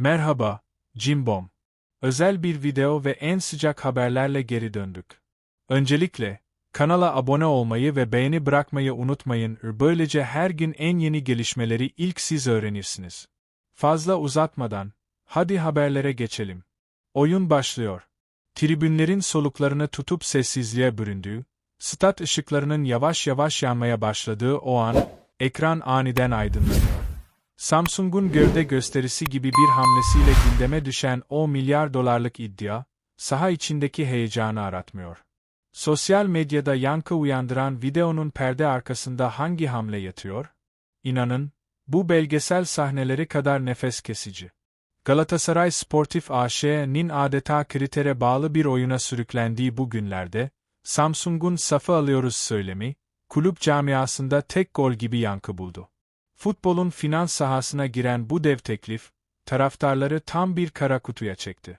Merhaba, Cimbom. Özel bir video ve en sıcak haberlerle geri döndük. Öncelikle, kanala abone olmayı ve beğeni bırakmayı unutmayın. Böylece her gün en yeni gelişmeleri ilk siz öğrenirsiniz. Fazla uzatmadan, hadi haberlere geçelim. Oyun başlıyor. Tribünlerin soluklarını tutup sessizliğe büründüğü, stat ışıklarının yavaş yavaş yanmaya başladığı o an, ekran aniden aydınlanıyor. Samsung'un gövde gösterisi gibi bir hamlesiyle gündeme düşen o milyar dolarlık iddia, saha içindeki heyecanı aratmıyor. Sosyal medyada yankı uyandıran videonun perde arkasında hangi hamle yatıyor? İnanın, bu belgesel sahneleri kadar nefes kesici. Galatasaray Sportif AŞ'nin adeta kritere bağlı bir oyuna sürüklendiği bu günlerde, Samsung'un safı alıyoruz söylemi, kulüp camiasında tek gol gibi yankı buldu. Futbolun finans sahasına giren bu dev teklif, taraftarları tam bir kara kutuya çekti.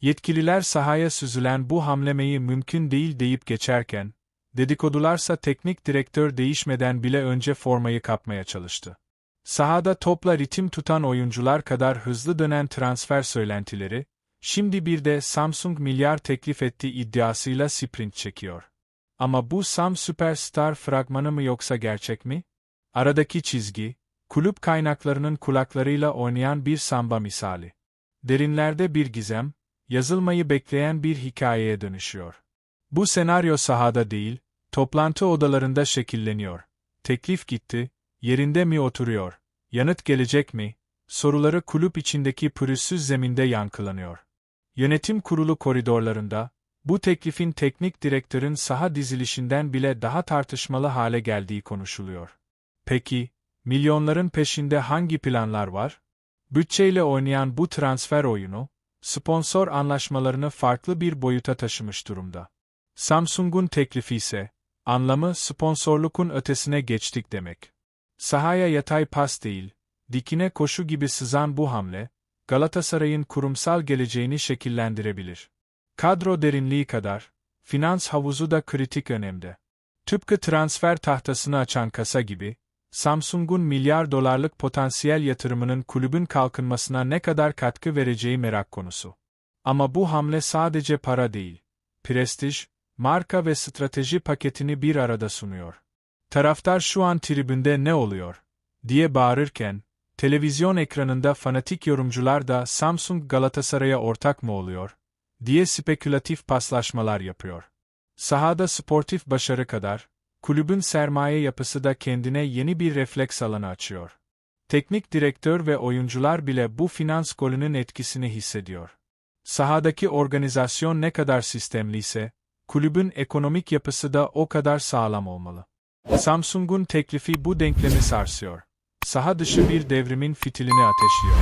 Yetkililer sahaya süzülen bu hamlemeyi mümkün değil deyip geçerken, dedikodularsa teknik direktör değişmeden bile önce formayı kapmaya çalıştı. Sahada topla ritim tutan oyuncular kadar hızlı dönen transfer söylentileri, şimdi bir de Samsung milyar teklif ettiği iddiasıyla sprint çekiyor. Ama bu Sam Superstar fragmanı mı yoksa gerçek mi? Aradaki çizgi, kulüp kaynaklarının kulaklarıyla oynayan bir samba misali. Derinlerde bir gizem, yazılmayı bekleyen bir hikayeye dönüşüyor. Bu senaryo sahada değil, toplantı odalarında şekilleniyor. Teklif gitti, yerinde mi oturuyor, yanıt gelecek mi, soruları kulüp içindeki pürüzsüz zeminde yankılanıyor. Yönetim kurulu koridorlarında, bu teklifin teknik direktörün saha dizilişinden bile daha tartışmalı hale geldiği konuşuluyor. Peki, milyonların peşinde hangi planlar var? Bütçeyle oynayan bu transfer oyunu, sponsor anlaşmalarını farklı bir boyuta taşımış durumda. Samsung'un teklifi ise, anlamı sponsorlukun ötesine geçtik demek. Sahaya yatay pas değil, dikine koşu gibi sızan bu hamle, Galatasaray'ın kurumsal geleceğini şekillendirebilir. Kadro derinliği kadar, finans havuzu da kritik önemde. Tıpkı transfer tahtasını açan kasa gibi, Samsung'un milyar dolarlık potansiyel yatırımının kulübün kalkınmasına ne kadar katkı vereceği merak konusu. Ama bu hamle sadece para değil, prestij, marka ve strateji paketini bir arada sunuyor. Taraftar şu an tribünde ne oluyor diye bağırırken, televizyon ekranında fanatik yorumcular da Samsung Galatasaray'a ortak mı oluyor diye spekülatif paslaşmalar yapıyor. Sahada sportif başarı kadar, kulübün sermaye yapısı da kendine yeni bir refleks alanı açıyor. Teknik direktör ve oyuncular bile bu finans golünün etkisini hissediyor. Sahadaki organizasyon ne kadar sistemliyse, kulübün ekonomik yapısı da o kadar sağlam olmalı. Samsung'un teklifi bu denklemi sarsıyor. Saha dışı bir devrimin fitilini ateşliyor.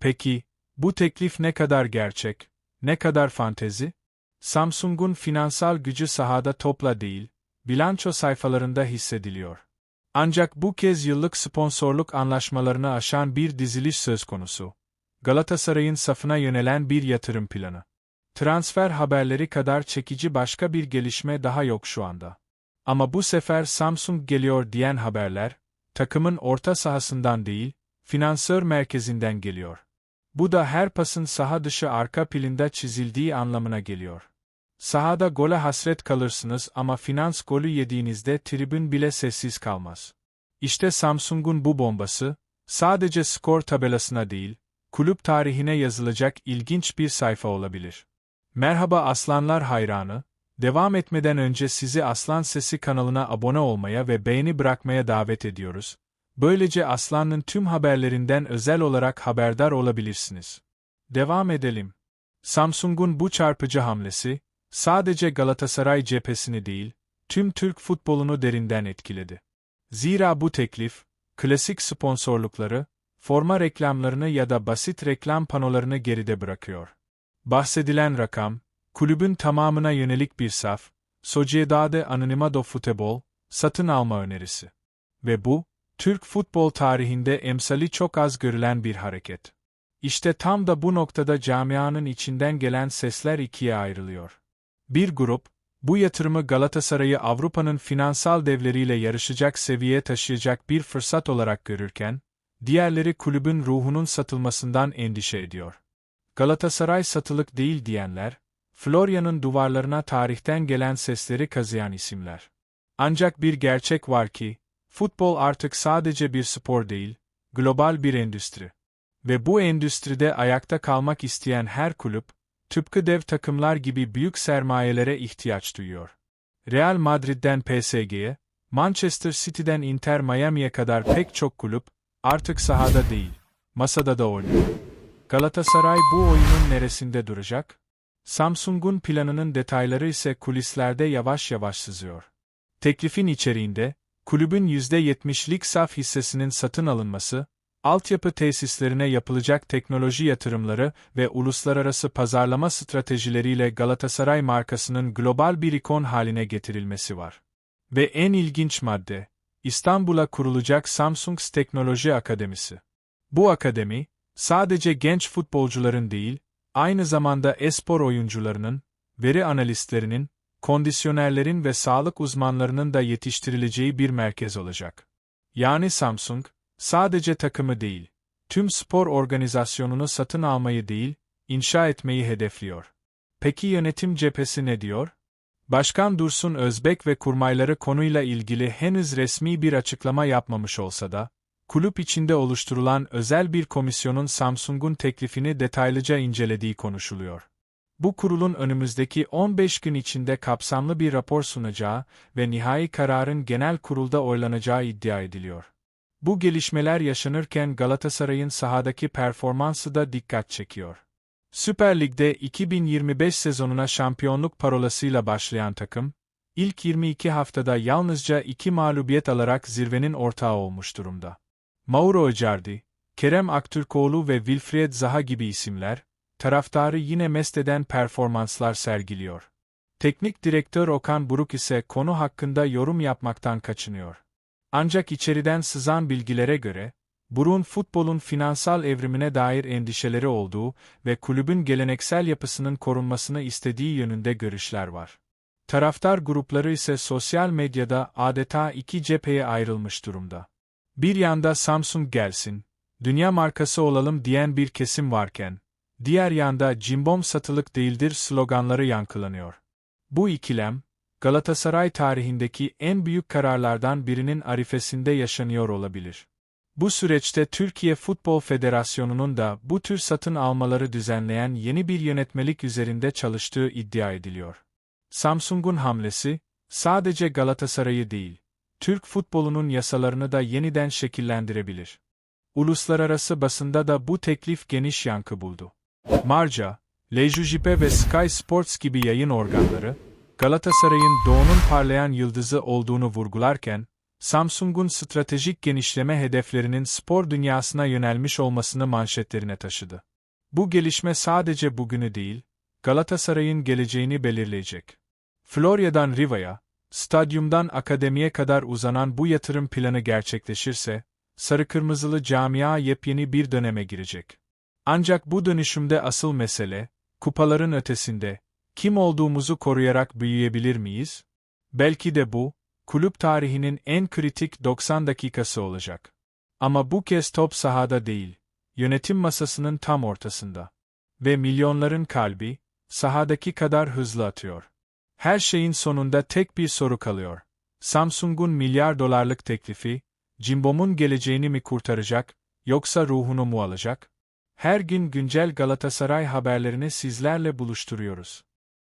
Peki, bu teklif ne kadar gerçek, ne kadar fantezi? Samsung'un finansal gücü sahada topla değil, bilanço sayfalarında hissediliyor. Ancak bu kez yıllık sponsorluk anlaşmalarını aşan bir diziliş söz konusu. Galatasaray'ın safına yönelen bir yatırım planı. Transfer haberleri kadar çekici başka bir gelişme daha yok şu anda. Ama bu sefer Samsung geliyor diyen haberler, takımın orta sahasından değil, finansör merkezinden geliyor. Bu da her pasın saha dışı arka pilinde çizildiği anlamına geliyor. Sahada gole hasret kalırsınız ama finans golü yediğinizde tribün bile sessiz kalmaz. İşte Samsung'un bu bombası, sadece skor tabelasına değil, kulüp tarihine yazılacak ilginç bir sayfa olabilir. Merhaba Aslanlar hayranı, devam etmeden önce sizi Aslan Sesi kanalına abone olmaya ve beğeni bırakmaya davet ediyoruz. Böylece Aslan'ın tüm haberlerinden özel olarak haberdar olabilirsiniz. Devam edelim. Samsung'un bu çarpıcı hamlesi, sadece Galatasaray cephesini değil, tüm Türk futbolunu derinden etkiledi. Zira bu teklif, klasik sponsorlukları, forma reklamlarını ya da basit reklam panolarını geride bırakıyor. Bahsedilen rakam, kulübün tamamına yönelik bir saf, Sociedade Anonima Futebol, satın alma önerisi. Ve bu, Türk futbol tarihinde emsali çok az görülen bir hareket. İşte tam da bu noktada camianın içinden gelen sesler ikiye ayrılıyor. Bir grup, bu yatırımı Galatasaray'ı Avrupa'nın finansal devleriyle yarışacak seviyeye taşıyacak bir fırsat olarak görürken, diğerleri kulübün ruhunun satılmasından endişe ediyor. Galatasaray satılık değil diyenler, Florya'nın duvarlarına tarihten gelen sesleri kazıyan isimler. Ancak bir gerçek var ki, futbol artık sadece bir spor değil, global bir endüstri. Ve bu endüstride ayakta kalmak isteyen her kulüp, tıpkı dev takımlar gibi büyük sermayelere ihtiyaç duyuyor. Real Madrid'den PSG'ye, Manchester City'den Inter Miami'ye kadar pek çok kulüp, artık sahada değil, masada da oynuyor. Galatasaray bu oyunun neresinde duracak? Samsung'un planının detayları ise kulislerde yavaş yavaş sızıyor. Teklifin içeriğinde, kulübün %70'lik saf hissesinin satın alınması, altyapı tesislerine yapılacak teknoloji yatırımları ve uluslararası pazarlama stratejileriyle Galatasaray markasının global bir ikon haline getirilmesi var. Ve en ilginç madde, İstanbul'a kurulacak Samsung Teknoloji Akademisi. Bu akademi, sadece genç futbolcuların değil, aynı zamanda espor oyuncularının, veri analistlerinin, kondisyonerlerin ve sağlık uzmanlarının da yetiştirileceği bir merkez olacak. Yani Samsung, sadece takımı değil, tüm spor organizasyonunu satın almayı değil, inşa etmeyi hedefliyor. Peki yönetim cephesi ne diyor? Başkan Dursun Özbek ve kurmayları konuyla ilgili henüz resmi bir açıklama yapmamış olsa da, kulüp içinde oluşturulan özel bir komisyonun Samsung'un teklifini detaylıca incelediği konuşuluyor. Bu kurulun önümüzdeki 15 gün içinde kapsamlı bir rapor sunacağı ve nihai kararın genel kurulda oylanacağı iddia ediliyor. Bu gelişmeler yaşanırken Galatasaray'ın sahadaki performansı da dikkat çekiyor. Süper Lig'de 2025 sezonuna şampiyonluk parolasıyla başlayan takım, ilk 22 haftada yalnızca 2 mağlubiyet alarak zirvenin ortağı olmuş durumda. Mauro Icardi, Kerem Aktürkoğlu ve Wilfried Zaha gibi isimler, taraftarı yine mest eden performanslar sergiliyor. Teknik direktör Okan Buruk ise konu hakkında yorum yapmaktan kaçınıyor. Ancak içeriden sızan bilgilere göre, Burun futbolun finansal evrimine dair endişeleri olduğu ve kulübün geleneksel yapısının korunmasını istediği yönünde görüşler var. Taraftar grupları ise sosyal medyada adeta iki cepheye ayrılmış durumda. Bir yanda Samsung gelsin, dünya markası olalım diyen bir kesim varken, diğer yanda cimbom satılık değildir sloganları yankılanıyor. Bu ikilem, Galatasaray tarihindeki en büyük kararlardan birinin arifesinde yaşanıyor olabilir. Bu süreçte Türkiye Futbol Federasyonu'nun da bu tür satın almaları düzenleyen yeni bir yönetmelik üzerinde çalıştığı iddia ediliyor. Samsung'un hamlesi, sadece Galatasaray'ı değil, Türk futbolunun yasalarını da yeniden şekillendirebilir. Uluslararası basında da bu teklif geniş yankı buldu. Marca, Lejujipe ve Sky Sports gibi yayın organları, Galatasaray'ın doğunun parlayan yıldızı olduğunu vurgularken, Samsung'un stratejik genişleme hedeflerinin spor dünyasına yönelmiş olmasını manşetlerine taşıdı. Bu gelişme sadece bugünü değil, Galatasaray'ın geleceğini belirleyecek. Florya'dan Riva'ya, stadyumdan akademiye kadar uzanan bu yatırım planı gerçekleşirse, sarı kırmızılı camia yepyeni bir döneme girecek. Ancak bu dönüşümde asıl mesele, kupaların ötesinde, kim olduğumuzu koruyarak büyüyebilir miyiz? Belki de bu, kulüp tarihinin en kritik 90 dakikası olacak. Ama bu kez top sahada değil, yönetim masasının tam ortasında. Ve milyonların kalbi, sahadaki kadar hızlı atıyor. Her şeyin sonunda tek bir soru kalıyor. Samsung'un milyar dolarlık teklifi, Cimbom'un geleceğini mi kurtaracak, yoksa ruhunu mu alacak? Her gün güncel Galatasaray haberlerini sizlerle buluşturuyoruz.